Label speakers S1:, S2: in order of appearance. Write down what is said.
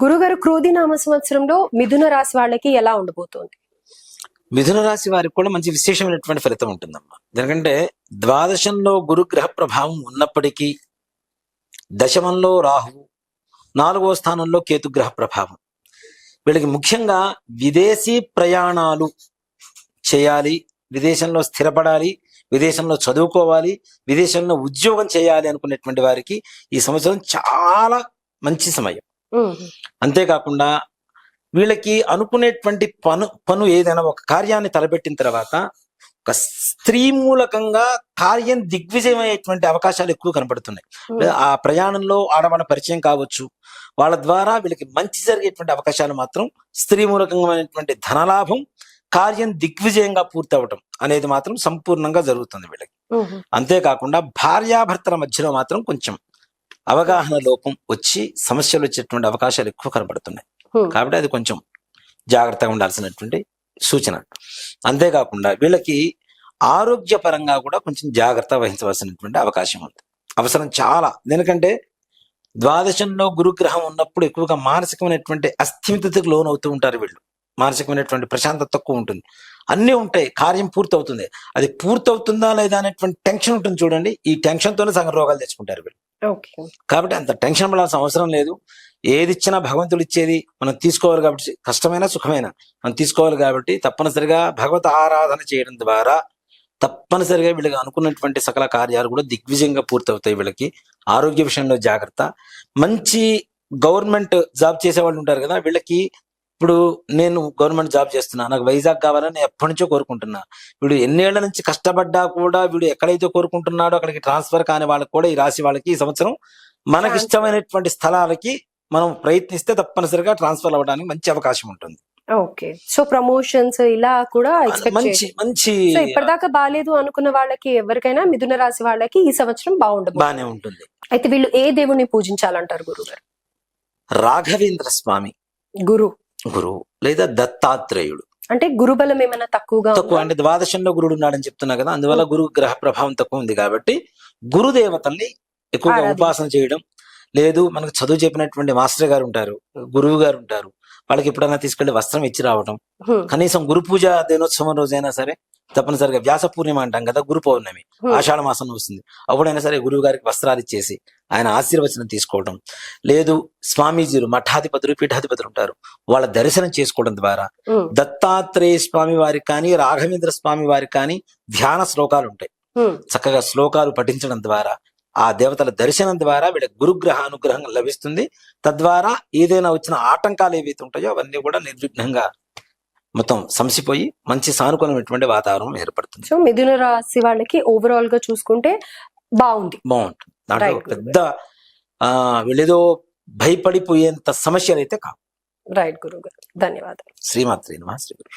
S1: గురుగారు క్రోధి నామ సంవత్సరంలో మిథున రాశి వాళ్ళకి ఎలా ఉండబోతోంది?
S2: మిథున రాశి వారికి కూడా మంచి విశేషమైనటువంటి ఫలితం ఉంటుందమ్మా. ఎందుకంటే ద్వాదశంలో గురుగ్రహ ప్రభావం ఉన్నప్పటికీ దశమంలో రాహువు నాలుగో స్థానంలో కేతుగ్రహ ప్రభావం. వీళ్ళకి ముఖ్యంగా విదేశీ ప్రయాణాలు చేయాలి విదేశంలో స్థిరపడాలి విదేశంలో చదువుకోవాలి విదేశంలో ఉద్యోగం చేయాలి అనుకునేటువంటి వారికి ఈ సంవత్సరం చాలా మంచి సమయం. అంతేకాకుండా వీళ్ళకి అనుకునేటువంటి పను పను ఏదైనా ఒక కార్యాన్ని తలపెట్టిన తర్వాత ఒక స్త్రీ మూలకంగా కార్యం దిగ్విజయం అయ్యేటువంటి అవకాశాలు ఎక్కువ కనబడుతున్నాయి ఆ ప్రయాణంలో ఆడవాళ్ళ పరిచయం కావచ్చు వాళ్ళ ద్వారా వీళ్ళకి మంచి జరిగేటువంటి అవకాశాలు మాత్రం స్త్రీ మూలకమైనటువంటి ధనలాభం కార్యం దిగ్విజయంగా పూర్తవటం అనేది మాత్రం సంపూర్ణంగా జరుగుతుంది వీళ్ళకి. అంతేకాకుండా భార్యాభర్తల మధ్యలో మాత్రం కొంచెం అవగాహన లోపం వచ్చి సమస్యలు వచ్చేటువంటి అవకాశాలు ఎక్కువ కనబడుతున్నాయి. కాబట్టి అది కొంచెం జాగ్రత్తగా ఉండాల్సినటువంటి సూచన. అంతేకాకుండా వీళ్ళకి ఆరోగ్యపరంగా కూడా కొంచెం జాగ్రత్త వహించవలసినటువంటి అవకాశం ఉంది. అవసరం చాలా. ఎందుకంటే ద్వాదశంలో గురుగ్రహం ఉన్నప్పుడు ఎక్కువగా మానసికమైనటువంటి అస్థిమితకు లోనవుతూ ఉంటారు వీళ్ళు. మానసికమైనటువంటి ప్రశాంతత తక్కువ ఉంటుంది. అన్నీ ఉంటాయి. కార్యం పూర్తవుతుంది. అది పూర్తవుతుందా లేదా అనేటువంటి టెన్షన్ ఉంటుంది చూడండి. ఈ టెన్షన్ తోనే సగం రోగాలు తెచ్చుకుంటారు వీళ్ళు. కాబట్టి అంత టెన్షన్ పడాల్సిన అవసరం లేదు. ఏది ఇచ్చినా భగవంతుడు ఇచ్చేది మనం తీసుకోవాలి కాబట్టి కష్టమైన సుఖమైన మనం తీసుకోవాలి కాబట్టి తప్పనిసరిగా భగవత్ ఆరాధన చేయడం ద్వారా తప్పనిసరిగా వీళ్ళకి అనుకున్నటువంటి సకల కార్యాలు కూడా దిగ్విజయంగా పూర్తవుతాయి వీళ్ళకి. ఆరోగ్య విషయంలో జాగ్రత్త. మంచి గవర్నమెంట్ జాబ్ చేసే వాళ్ళు ఉంటారు కదా వీళ్ళకి ఇప్పుడు నేను గవర్నమెంట్ జాబ్ చేస్తున్నా నాకు వైజాగ్ కావాలని నేను ఎప్పటి నుంచో కోరుకుంటున్నా. వీడు ఎన్నేళ్ళ నుంచి కష్టపడ్డా కూడా వీడు ఎక్కడైతే కోరుకుంటున్నాడో అక్కడికి ట్రాన్స్ఫర్ కాని వాళ్ళకి కూడా ఈ రాశి వాళ్ళకి ఈ సంవత్సరం మనకి. ఇష్టమైనటువంటి స్థలాలకి మనం ప్రయత్నిస్తే తప్పనిసరిగా ట్రాన్స్ఫర్ అవ్వడానికి మంచి అవకాశం ఉంటుంది.
S1: ఓకే. సో ప్రమోషన్స్ ఇలా కూడా
S2: మంచి మంచి
S1: ఇప్పటిదాకా బాగాలేదు అనుకున్న వాళ్ళకి ఎవరికైనా మిథున రాశి వాళ్ళకి ఈ సంవత్సరం బాగుండదు
S2: బానే ఉంటుంది.
S1: అయితే వీళ్ళు ఏ దేవుణ్ణి పూజించాలంటారు గురువు గారు?
S2: రాఘవేంద్ర స్వామి.
S1: గురు.
S2: గురువు లేదా దత్తాత్రేయుడు.
S1: అంటే గురుబలం ఏమైనా తక్కువగా
S2: తక్కువ? అంటే ద్వాదశంలో గురుడు ఉన్నాడని చెప్తున్నా కదా అందువల్ల గురు గ్రహ ప్రభావం తక్కువ ఉంది కాబట్టి గురు దేవతల్ని ఎక్కువగా ఉపాసన చేయడం లేదు మనకు చదువు చెప్పినటువంటి మాస్టర్ గారు ఉంటారు గురువు గారు ఉంటారు వాళ్ళకి ఎప్పుడైనా తీసుకెళ్ళి వస్త్రం ఇచ్చి రావడం కనీసం గురు పూజ దినోత్సవం రోజైనా సరే తప్పనిసరిగా వ్యాస పూర్ణిమ అంటాం కదా గురు పౌర్ణమి. ఆషాఢ మాసం వస్తుంది. అప్పుడైనా సరే గురువు గారికి వస్త్రాలు ఇచ్చేసి ఆయన ఆశీర్వచనం తీసుకోవడం లేదు స్వామీజీలు మఠాధిపతులు పీఠాధిపతులు ఉంటారు. వాళ్ళ దర్శనం చేసుకోవడం ద్వారా దత్తాత్రేయ స్వామి వారికి కానీ రాఘవేంద్ర స్వామి వారికి కానీ ధ్యాన శ్లోకాలు ఉంటాయి. చక్కగా శ్లోకాలు పఠించడం ద్వారా ఆ దేవతల దర్శనం ద్వారా వీళ్ళ గురుగ్రహ అనుగ్రహం లభిస్తుంది. తద్వారా ఏదైనా వచ్చిన ఆటంకాలు ఏవైతే ఉంటాయో అవన్నీ కూడా నిర్విఘ్నంగా మొత్తం సంసిపోయి మంచి సానుకూలమైనటువంటి వాతావరణం ఏర్పడుతుంది.
S1: సో మిథున రాశి వాళ్ళకి ఓవరాల్గా చూసుకుంటే బాగుంది.
S2: బాగుంటుంది. దాంట్లో. పెద్ద ఆ వీళ్ళేదో భయపడిపోయేంత సమస్యలు అయితే కావు.
S1: రైట్ గురువు గారు ధన్యవాదాలు.
S2: శ్రీమాత్రి నమ. శ్రీ గురు